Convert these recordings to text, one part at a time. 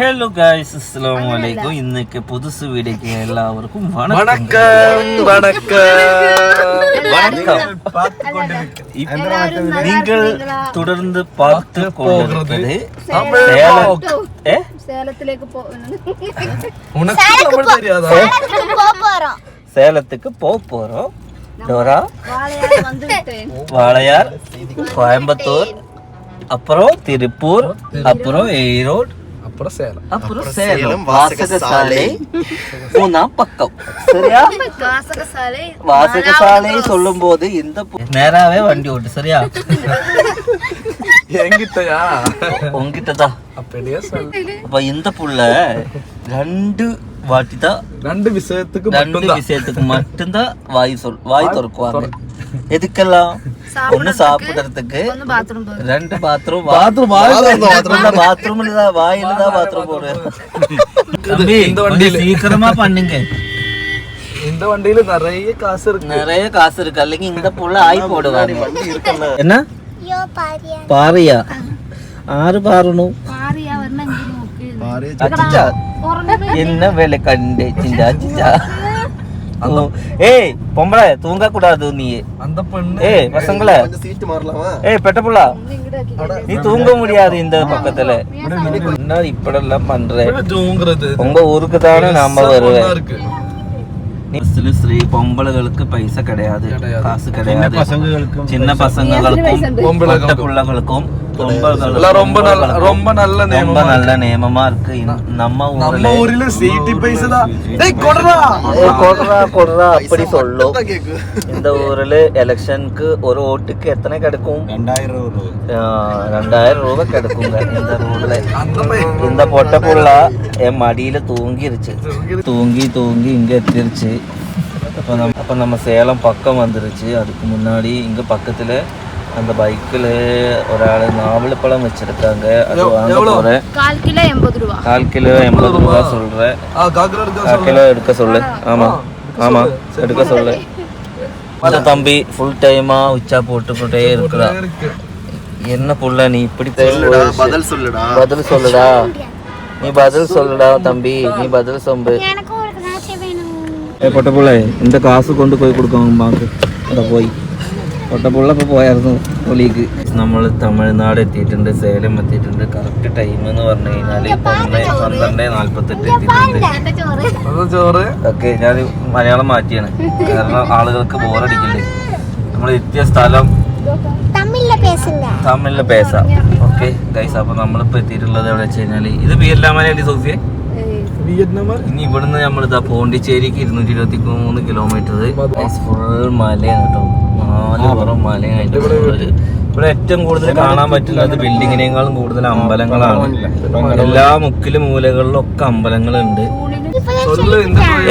Hello guys அஸ்லாம் வலைக்கும் இன்னைக்கு புதுசு வீடியோக்கு எல்லாருக்கும் வணக்கம் வணக்கம் வணக்கம் நீங்கள் தொடர்ந்து பார்த்து கொண்டிருக்கிறது சேலத்துக்கு போக போறோம் டோரா வாழையார் கோயம்புத்தூர் அப்புறம் திருப்பூர் அப்புறம் ஈரோடு அப்புறம் சேலம் அப்புறம் சேலம். வாசகசாலை. மூணாம் பக்கம். சரியா? வாசகசாலை. வாசகசாலை சொல்லும் போது இந்த நேராவே வண்டி ஓட்டு சரியா? என்கிட்டயா? உங்ககிட்டதான் அப்படியே சொல்லு அப்ப இந்த புள்ள ரெண்டு வாட்டி தான் ரெண்டு விஷயத்துக்கு ரெண்டு மட்டும்தான். விஷயத்துக்கு மட்டும்தான் வாய் சொல் வாய் திறக்குவாங்க. எதுக்கெல்லாம் ஒண்ணு சாப்பிடுறதுக்கு ഒന്ന് ബാത്റൂം പോയി ரெண்டு பாத்ரூம் Bathroom, பாத்ரூம் பாத்ரூம்ல தான் வாயில தான் பாத்ரூம் போடுறேன் தம்பி இந்த கொஞ்சம் வண்டியில. சீக்கிரமா பண்ணுங்க இந்த வண்டியில நிறைய காசு இருக்கு நிறைய காசு இருக்கு அல்லங்க இந்த புள்ள ஆய் போடுவாங்க என்ன பாரியா ஆறு பாரணும் പാറിയാ വരണ നോക്കി அச்சிச்சா என்ன ஏய் பொம்பளை தூங்க கூடாது நீ அந்த பெண்ணு ஏய் பசங்கள. ஏய் பெட்ட புள்ளா. நீ தூங்க முடியாது இந்த பக்கத்துல. என்ன இப்படெல்லாம் பண்ற? தூங்குறது? உங்க ஊருக்கு தானே நாம வருவேன் பஸ்ல ஸ்ரீ பொம்பளைகளுக்கு பைசா கிடையாது. காசு கிடையாது. சின்ன பசங்களுக்கும். பொட்ட பிள்ளைகளுக்கும் ரொம்ப நல்ல ரொம்ப நல்ல ரொம்ப நியமமா நல்ல நியமமா இருக்கு. நம்ம ஊர்ல நம்ம ஊரில சீட்டி பைசா தான் டேய் கொடுறா! ஏய், கொடுறா கொடுறா அப்படி சொல்லும் இந்த ஊர்ல எலெக்ஷனுக்கு ஒரு ஓட்டுக்கு எத்தனை கிடைக்கும்? ஆ, ரெண்டாயிரம் ரூபாய் கிடைக்குங்க. இந்த ஊர்ல. இந்த பொட்ட புள்ள என் மடியில தூங்கிருச்சு. தூங்கி தூங்கி இங்க எத்திருச்சு அப்ப நம்ம அப்ப நம்ம சேலம் பக்கம் வந்துருச்சு. அதுக்கு முன்னாடி இங்க பக்கத்துல அந்த பைக்கில் ஒரு ஆள் நாவலப்பழம் வச்சிருக்காங்க அது வாங்க போகிறேன் கால் கிலோ எண்பது ரூபா கால் சொல்கிறேன் கால் கிலோ எடுக்க சொல்லு ஆமாம் ஆமாம் எடுக்க சொல்லு அந்த தம்பி ஃபுல் டைமாக உச்சா போட்டுக்கிட்டே இருக்கிறான் என்ன புள்ள நீ இப்படி பதில் சொல்லுடா பதில் சொல்லுடா நீ பதில் சொல்லுடா தம்பி நீ பதில் சொம்பு ஏ பொட்ட பிள்ளை இந்த காசு கொண்டு போய் கொடுக்கணும் பாக்கு அதை போய் പൊട്ടപ്പുള്ള ഇപ്പോൾ പോയായിരുന്നു ഒളിക്ക് നമ്മൾ തമിഴ്നാട് എത്തിയിട്ടുണ്ട് സേലം എത്തിയിട്ടുണ്ട്. കറക്റ്റ് ടൈം എന്ന് പറഞ്ഞു കഴിഞ്ഞാൽ പന്ത്രണ്ട് നാല്പത്തെട്ട് എത്തിയിട്ടുണ്ട്. ചോറ്? ഓക്കെ ഞാൻ മലയാളം മാറ്റിയാണ്. കാരണം ആളുകൾക്ക് ബോറടിക്കില്ലേ. നമ്മൾ എത്തിയ സ്ഥലം തമിഴിൽ പേസ ഓക്കെ ഗൈസ് അപ്പൊ നമ്മളിപ്പോ എത്തിയിട്ടുള്ളത് എവിടെ വെച്ച് കഴിഞ്ഞാൽ ഇത് മലയല്ലേ സോഫിയെ? ഇനി ഇവിടുന്ന് നമ്മളിതാ പോണ്ടിച്ചേരിക്ക് ഇരുന്നൂറ്റി ഇരുപത്തി മൂന്ന് കിലോമീറ്റർ ഫുൾ മലയാണ് കേട്ടോ ഇവിടെ ഏറ്റവും കൂടുതൽ കാണാൻ പറ്റുന്നത് ബിൽഡിങ്ങിനേക്കാളും കൂടുതൽ അമ്പലങ്ങളാണ്. എല്ലാ മുക്കിലും മൂലകളിലും ഒക്കെ അമ്പലങ്ങളുണ്ട്.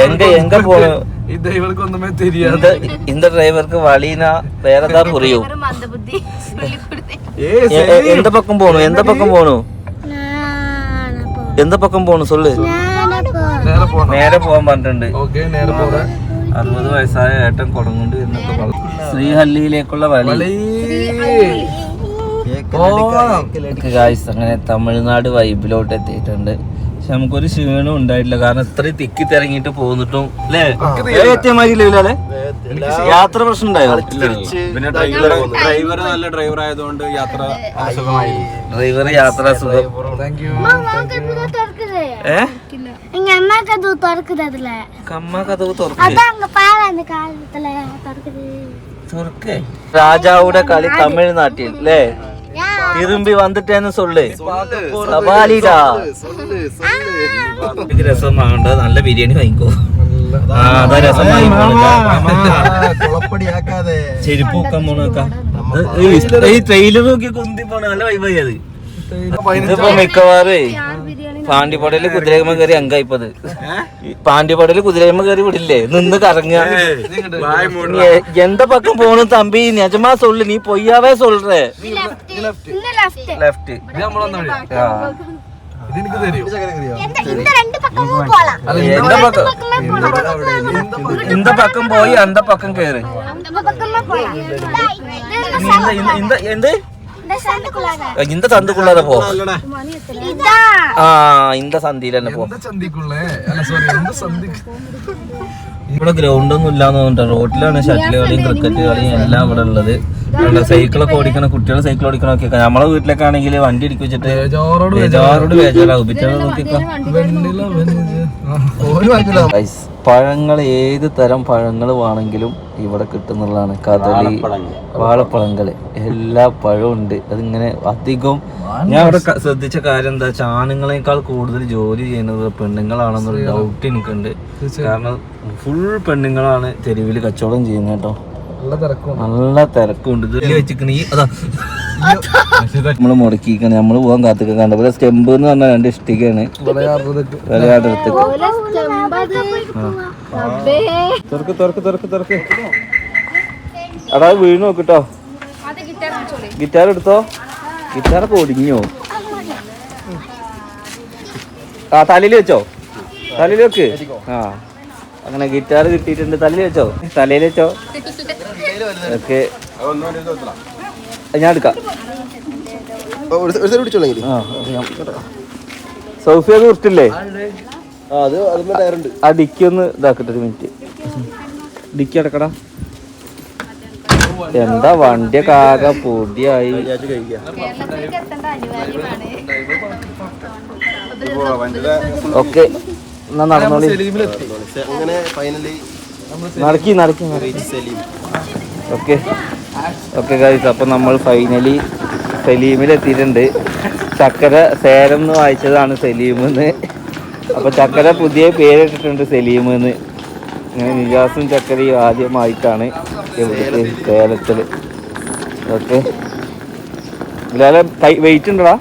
എങ്ക എങ്ക പോ ഇന്ത ഡ്രൈവർക്ക് വളീന വേറെ എന്താ പറയൂ എന്ത പക്കം പോണു? എന്ത പക്കം പോണു? എന്ത പക്കം പോണു? സൊല്ല്. നേരെ പോവാൻ പറഞ്ഞിട്ടുണ്ട്. അറുപത് വയസ്സായ ഏട്ടൻ കൊടങ്ങുണ്ട് എന്നൊക്കെ പറഞ്ഞു. ശ്രീഹല്ലിയിലേക്കുള്ള വഴി ഗായ്സ് അങ്ങനെ തമിഴ്നാട് വൈബിലോട്ട് എത്തിയിട്ടുണ്ട്. പക്ഷെ നമുക്കൊരു ക്ഷീണം ഉണ്ടായിട്ടില്ല. കാരണം ഇത്രയും തിക്കി തിരങ്ങിട്ട് പോന്നിട്ടും അല്ലേ? എത്തിയമാരില്ലേ യാത്ര പ്രശ്നം ഉണ്ടായോ? പിന്നെ ഡ്രൈവർ നല്ല ഡ്രൈവർ ആയതുകൊണ്ട് യാത്ര സുഖമായി ഡ്രൈവർ യാത്ര സുഖം താങ്ക് യു രാജാവുടെ കളി തമിഴ്നാട്ടിൽ അല്ലേ തിരുമ്പി വന്നിട്ടേന്ന് സൊള്ളു. സവാലിടാ. രസം വേണ്ട നല്ല ബിരിയാണി വാങ്ങിക്കോ. അതാ രസം ഈ ട്രെയിലർ നോക്കി കുന്തി പോണ. നല്ല വൈബായി അത്. ഇതിപ്പോ മിക്കവാറേ പാണ്ടിപ്പാടയിൽ കുതിരയമ്മ കയറി അങ്കായിപ്പത്. പാണ്ടിപ്പാടയിൽ കുതിരയമ്മ കയറി വിടില്ലേ? നിന്ന് കറങ്ങ എന്താ പക്കം പോണു തമ്പി? നജമാ സൊല്ലു നീ പൊയ്യാവേ സൊള്ളേ ലെഫ്റ്റ് ഇന്ത പക്കം? പോയി അന്ത പക്കം കേറി. എന്ത്? இந்த ரெண்டு பக்கமும் போலாம் எந்த பக்கம் இந்த பக்கம் போய் அந்த பக்கம் கேறு இந்த பக்கமே போலாம் நீ இந்த இந்த இந்த எந்த இந்த சந்துக்குள்ளாக இந்த சந்துக்குள்ளார போ இதான் ആ இந்த സന്ധിയിൽ തന്നെ പോ എന്താ ചന്തിക്കുള്ളേ അല്ല സോറി എന്താ സന്ധിക്ക് ഇവിടെ ഗ്രൗണ്ട് ഒന്നും ഇല്ലാന്ന് തോന്നുന്നുണ്ട് റോട്ടിലാണ് ഷട്ടിൽ കളിയും ക്രിക്കറ്റ് കളിയും എല്ലാം ഇവിടെ ഉള്ളത് ഇവിടെ സൈക്കിളൊക്കെ ഓടിക്കണ കുട്ടികൾ സൈക്കിൾ ഓടിക്കണൊക്കെ നമ്മളെ വീട്ടിലൊക്കെ ആണെങ്കിൽ വണ്ടി ഇടിക്കി വെച്ചിട്ട് ബേജാറോട് ബേജാറോട് ബേജാറാവും പിറ്റേ നോക്കിക്കോ പഴങ്ങൾ ഏത് തരം പഴങ്ങൾ വേണമെങ്കിലും ഇവിടെ കിട്ടുന്നുള്ളതാണ്. കദളി വാഴപ്പഴങ്ങൾ എല്ലാ പഴവും ഉണ്ട്. അതിങ്ങനെ അധികം ഞാൻ ഇവിടെ ശ്രദ്ധിച്ച കാര്യം എന്താ വെച്ചാൽ ആണുങ്ങളെക്കാൾ കൂടുതൽ ജോലി ചെയ്യുന്നത് പെണ്ണുങ്ങളാണെന്നൊരു ഡൗട്ട് എനിക്കുണ്ട്. കാരണം ഫുൾ പെണ്ണുങ്ങളാണ് തെരുവിൽ കച്ചവടം ചെയ്യുന്നത് കേട്ടോ. നല്ല തിരക്കും നല്ല തിരക്കുണ്ട്. ഇത് വെച്ചിക്കണ ഈ അതാ. നമ്മൾ മുടക്കിക്കണ നമ്മൾ പോകാൻ കാത്തിക്കാൻ കണ്ട. പോലെ സ്റ്റെമ്പ് എന്ന് പറഞ്ഞാൽ രണ്ട് തുറക്ക് തുറക്ക് തുറക്ക് തുറക്ക്. അടാ അത് വീണ് നോക്കിട്ടോ. ഗിറ്റാർ എടുത്തോ? ഗിറ്റാറൊക്കെ ഒടിഞ്ഞോ? ആ തലയിൽ വെച്ചോ? തലയിൽ വെക്ക്. ആ. അങ്ങനെ ഗിറ്റാർ കിട്ടിയിട്ടുണ്ട്. തലയിൽ വെച്ചോ? തലയിൽ വെച്ചോ? ഓക്കെ. ഞാൻ എടുക്കാം. സോഫിയ അത് കുറിച്ചില്ലേ ആ ഡിക്കി ഒന്ന് ഇതാക്കട്ടെ ഒരു മിനിറ്റ് ഡിക്കി അടക്കടാ. എന്താ വണ്ടി കാക പൊടിയായി. ഓക്കെ എന്നാ നടന്നോളി. അങ്ങനെ ഫൈനലി നടക്കി നടക്കി ഓക്കെ. ഓക്കെ ഗൈസ് അപ്പൊ നമ്മൾ ഫൈനലി സലീമിൽ എത്തിയിട്ടുണ്ട് ചക്കര സേരം എന്ന് വായിച്ചതാണ് സലീം എന്ന് അപ്പൊ ചക്കര പുതിയ പേരിട്ടിട്ടുണ്ട് സലീം എന്ന് ഇങ്ങനെ നിജാസും ചക്കരയും ആദ്യമായിട്ടാണ് ഇവിടുത്തെ സേലത്തിൽ ഓക്കെ. ഇല്ലാതെ വെയിറ്റ് ഉണ്ടടാ?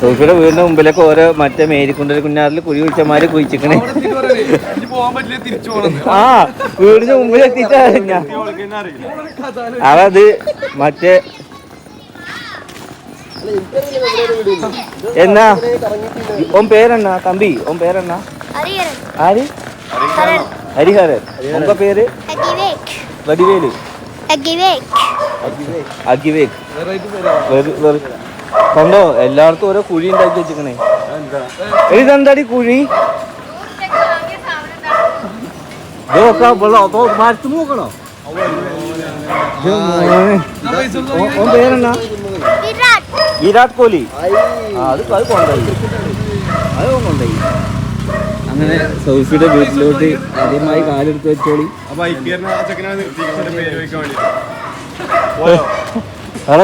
സോഫിയുടെ വീടിന്റെ മുമ്പിലൊക്കെ ഓരോ മറ്റേ മേരിക്കുണ്ടൽ കുഞ്ഞാറിൽ കുഴി കുഴിച്ചമാര് കുഴിച്ചിക്കണേ. ആ വീടിന്റെ മുമ്പിൽ എത്തിയിട്ടാ അവത് മറ്റേ എന്നാ? ഓം പേരെന്നാ? തമ്പി ഓം പേരെന്നാ? ആര്? ഹരിഹരൻ. ഉങ്ക പേര്? വടിവേലു. അഗിവേക്. അഗിവേക്. കണ്ടോ? എല്ലായിടത്തും ഓരോ കുഴി ഉണ്ടാക്കി വെച്ചിരിക്കണേ. ഇതെന്താടി കുഴി? വിരാട് കോഹ്ലി. അത് കൊണ്ടായി അങ്ങനെ സൗഫിയുടെ വീട്ടിലോട്ട് ആദ്യമായി കാലെടുത്ത് വെച്ചോളി. അപ്പൊ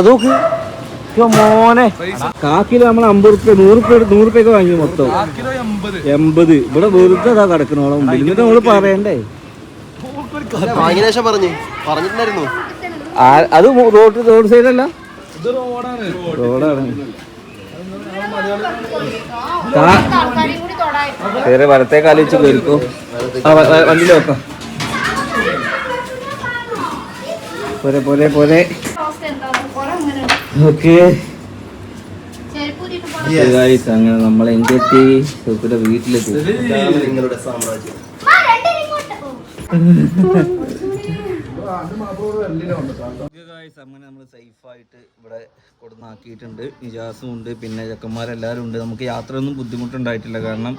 അതൂക്ക് മോനെ. കാക്കിൽ നമ്മൾ അമ്പത് റുപ്യ നൂറ് റുപ്യ നൂറ് റുപ്യൊക്കെ വാങ്ങി മൊത്തം. എൺപത്. ഇവിടെ വെറുതെ അതാ കിടക്കണോളം എന്നിട്ട് നമ്മൾ പറയണ്ടേ? അത് റോഡ് റോഡ് സൈഡല്ല? ഇത് റോഡാണ്. വേറെ വലത്തെ കാലം വെച്ച് കയറിക്കോ വണ്ടിയിൽ വെക്കാം. പോരെ പോരെ പോരെ ഓക്കെ. അങ്ങനെ നമ്മൾ എന്തെത്തി? സൂപ്പിയുടെ വീട്ടിലെത്തി. നിങ്ങളുടെ സാമ്രാജ്യം. അങ്ങനെ നമ്മൾ സേഫായിട്ട് ഇവിടെ കൊടുന്നാക്കിയിട്ടുണ്ട്. നിജാസും ഉണ്ട് പിന്നെ ചെക്കന്മാരെല്ലാവരും ഉണ്ട്. നമുക്ക് യാത്രയൊന്നും ബുദ്ധിമുട്ടുണ്ടായിട്ടില്ല. കാരണം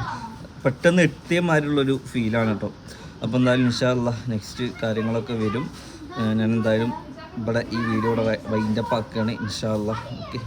പെട്ടെന്ന് എത്തിയ എത്തിയമാരുള്ളൊരു ഫീലാണ് കേട്ടോ. അപ്പോൾ എന്തായാലും ഇൻഷാല്ല നെക്സ്റ്റ് കാര്യങ്ങളൊക്കെ വരും. ഞാൻ എന്തായാലും ഇവിടെ ഈ വീഡിയോ ഇവിടെ വൈൻഡപ്പ് ആക്കുകയാണ് ഇൻഷാല്ല ഓക്കെ